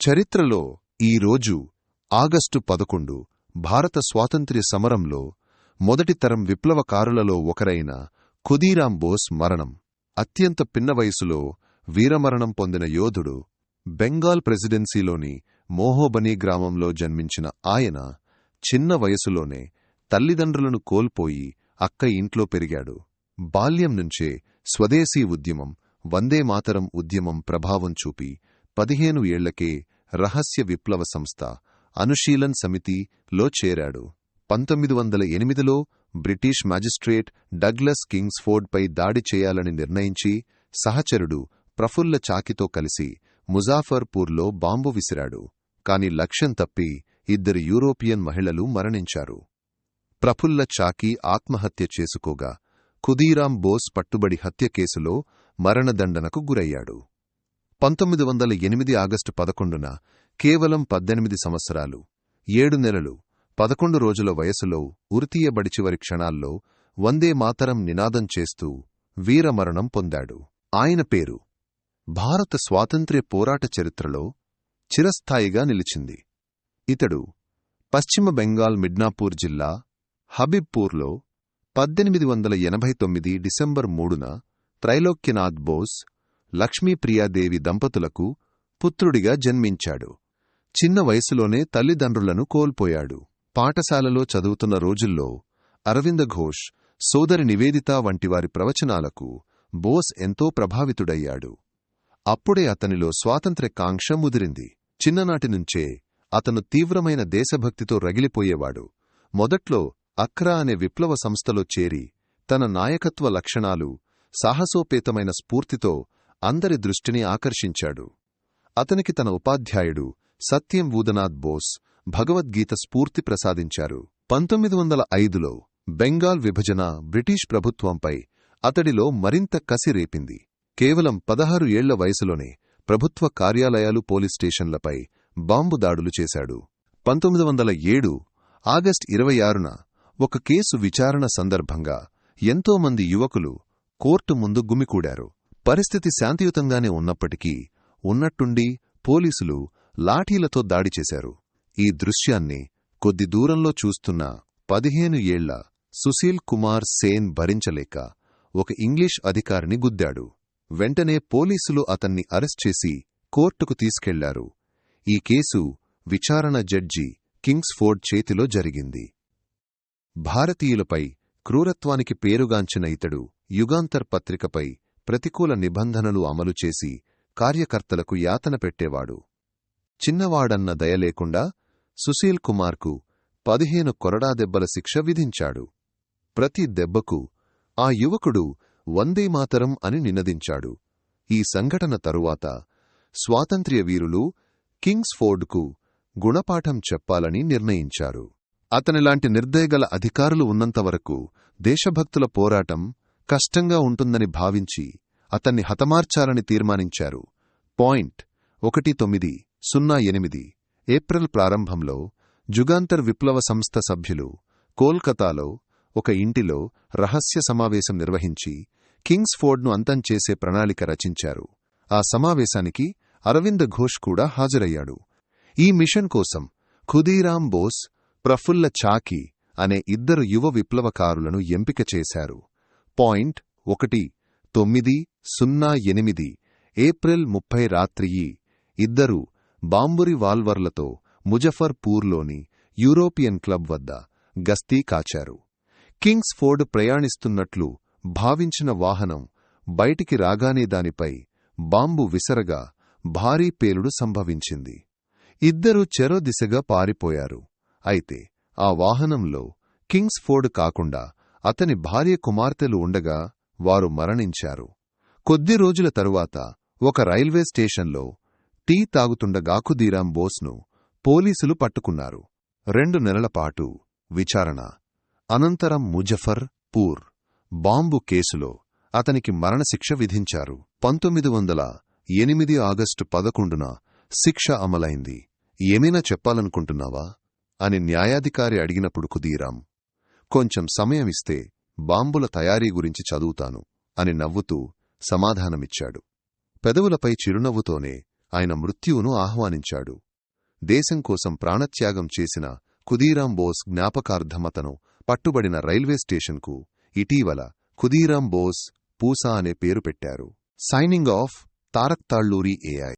చరిత్రలో ఈ రోజు ఆగస్టు పదకొండు భారత స్వాతంత్ర్య సమరంలో మొదటి తరం విప్లవకారులలో ఒకరైన ఖుదీరాం బోస్ మరణం. అత్యంత పిన్న వయసులో వీరమరణం పొందిన యోధుడు బెంగాల్ ప్రెసిడెన్సీలోని మోహోబనీ గ్రామంలో జన్మించిన ఆయన చిన్న వయసులోనే తల్లిదండ్రులను కోల్పోయి అక్క ఇంట్లో పెరిగాడు. బాల్యం నుంచే స్వదేశీ ఉద్యమం వందేమాతరం ఉద్యమం ప్రభావం చూపి పదిహేను ఏళ్ళకే రహస్య విప్లవ సంస్థ అనుశీలన్ సమితిలో చేరాడు. పంతొమ్మిది వందల ఎనిమిదిలో బ్రిటిష్ మ్యాజిస్ట్రేట్ డగ్లస్ కింగ్స్ఫోర్డ్పై దాడి చేయాలని నిర్ణయించి సహచరుడు ప్రఫుల్ల చాకితో కలిసి ముజాఫర్పూర్లో బాంబు విసిరాడు. కాని లక్ష్యం తప్పి ఇద్దరు యూరోపియన్ మహిళలు మరణించారు. ప్రఫుల్ల చాకి ఆత్మహత్య చేసుకోగా ఖుదీరాం బోస్ పట్టుబడి హత్య కేసులో మరణదండనకు గురయ్యాడు. పంతొమ్మిది వందల ఎనిమిది ఆగస్టు పదకొండున కేవలం పద్దెనిమిది సంవత్సరాలు ఏడు నెలలు పదకొండు రోజుల వయసులో ఉరితీయబడి చివరి క్షణాల్లో వందే మాతరం నినాదం చేస్తూ వీరమరణం పొందాడు. ఆయన పేరు భారత స్వాతంత్ర్య పోరాట చరిత్రలో చిరస్థాయిగా నిలిచింది. ఇతడు పశ్చిమ బెంగాల్ మిడ్నాపూర్ జిల్లా హబీబ్పూర్లో పద్దెనిమిది వందల ఎనభై తొమ్మిది డిసెంబర్ మూడున త్రైలోక్యనాథ్ బోస్ లక్ష్మీప్రియాదేవి దంపతులకు పుత్రుడిగా జన్మించాడు. చిన్న వయసులోనే తల్లిదండ్రులను కోల్పోయాడు. పాఠశాలలో చదువుతున్న రోజుల్లో అరవింద ఘోష్ సోదరి నివేదిత వంటివారి ప్రవచనాలకు బోస్ ఎంతో ప్రభావితుడయ్యాడు. అప్పుడే అతనిలో స్వాతంత్ర్య కాంక్ష ముదిరింది చిన్ననాటినుంచే అతను తీవ్రమైన దేశభక్తితో రగిలిపోయేవాడు. మొదట్లో అక్రా అనే విప్లవ సంస్థలో చేరి తన నాయకత్వ లక్షణాలు సాహసోపేతమైన స్ఫూర్తితో అందరి దృష్టిని ఆకర్షించాడు. అతనికి తన ఉపాధ్యాయుడు సత్యం వూదనాథ్ బోస్ భగవద్గీత స్ఫూర్తి ప్రసాదించారు. పంతొమ్మిది వందల ఐదులో బెంగాల్ విభజన బ్రిటిష్ ప్రభుత్వంపై అతడిలో మరింత కసి రేపింది. కేవలం పదహారు ఏళ్ళ వయసులోనే ప్రభుత్వ కార్యాలయాలు పోలీస్ స్టేషన్లపై బాంబు దాడులు చేశాడు. పంతొమ్మిది వందల ఏడు ఆగస్ట్ ఇరవై ఆరున ఒక కేసు విచారణ సందర్భంగా ఎంతోమంది యువకులు కోర్టు ముందు గుమికూడారు. పరిస్థితి శాంతియుతంగానే ఉన్నప్పటికీ ఉన్నట్టుండి పోలీసులు లాఠీలతో దాడి చేశారు. ఈ దృశ్యాన్ని కొద్ది దూరంలో చూస్తున్న పదిహేను ఏళ్ళ సుశీల్ కుమార్ సేన్ భరించలేక ఒక ఇంగ్లీష్ అధికారిని గుద్దాడు. వెంటనే పోలీసులు అతన్ని అరెస్ట్ చేసి కోర్టుకు తీసుకెళ్ళారు. ఈ కేసు విచారణ జడ్జి కింగ్స్ఫోర్డ్ చేతిలో జరిగింది. భారతీయులపై క్రూరత్వానికి పేరుగాంచిన ఇతడు యుగాంతర్ పత్రికపై ప్రతికూల నిబంధనలు అమలు చేసి కార్యకర్తలకు యాతన పెట్టేవాడు. చిన్నవాడన్న దయలేకుండా సుశీల్ కుమార్కు పదిహేను కొరడా దెబ్బల శిక్ష విధించాడు. ప్రతి దెబ్బకు ఆ యువకుడు వందేమాతరం అని నినదించాడు. ఈ సంఘటన తరువాత స్వాతంత్ర్య వీరులు కింగ్స్ఫోర్డ్కు గుణపాఠం చెప్పాలని నిర్ణయించారు. అతనిలాంటి నిర్దయగల అధికారులు ఉన్నంతవరకు దేశభక్తుల పోరాటం కష్టంగా ఉంటుందని భావించి అతన్ని హతమార్చాలని తీర్మానించారు. పాయింట్ ఒకటి తొమ్మిది సున్నా ఎనిమిది ఏప్రిల్ ప్రారంభంలో జుగాంతర్ విప్లవ సంస్థ సభ్యులు కోల్కతాలో ఒక ఇంటిలో రహస్య సమావేశం నిర్వహించి కింగ్స్ఫోర్డ్ను అంతం చేసే ప్రణాళిక రచించారు. ఆ సమావేశానికి అరవింద్ ఘోష్ కూడా హాజరయ్యాడు. ఈ మిషన్ కోసం ఖుదీరాం బోస్ ప్రఫుల్ల చాకి అనే ఇద్దరు యువ విప్లవకారులను ఎంపిక చేశారు. పాయింట్ ఒకటి తొమ్మిది సున్నా ఎనిమిది ఏప్రిల్ ముప్పై రాత్రియి ఇద్దరూ బాంబురి వాల్వర్లతో ముజఫర్పూర్లోని యూరోపియన్ క్లబ్ వద్ద గస్తీ కాచారు. కింగ్స్ఫోర్డ్ ప్రయాణిస్తున్నట్లు భావించిన వాహనం బయటికి రాగానే దానిపై బాంబు విసరగా భారీ పేలుడు సంభవించింది. ఇద్దరూ చెరో దిశగా పారిపోయారు. అయితే ఆ వాహనంలో కింగ్స్ఫోర్డ్ కాకుండా అతని భార్య కుమార్తెలు ఉండగా వారు మరణించారు. కొద్ది రోజుల తరువాత ఒక రైల్వే స్టేషన్లో టీ తాగుతుండగాకుదీరాం బోస్ను పోలీసులు పట్టుకున్నారు. రెండు నెలలపాటు విచారణ. అనంతరం ముజఫర్ పూర్ బాంబు కేసులో అతనికి మరణశిక్ష విధించారు. పంతొమ్మిది వందల ఎనిమిది ఆగస్టు పదకొండున శిక్ష అమలైంది. ఏమైనా చెప్పాలనుకుంటున్నావా? అని న్యాయాధికారి అడిగినప్పుడు కుదీరాం కొంచెం సమయమిస్తే బాంబుల తయారీ గురించి చదువుతాను అని నవ్వుతూ సమాధానమిచ్చాడు. పెదవులపై చిరునవ్వుతోనే ఆయన మృత్యువును ఆహ్వానించాడు. దేశం కోసం ప్రాణత్యాగం చేసిన కుదీరాం బోస్ జ్ఞాపకార్థమతను పట్టుబడిన రైల్వే స్టేషన్కు ఇటీవల కుదీరాం బోస్ పూసా అనే పేరు పెట్టారు. Signing off Tarak Talluri AI.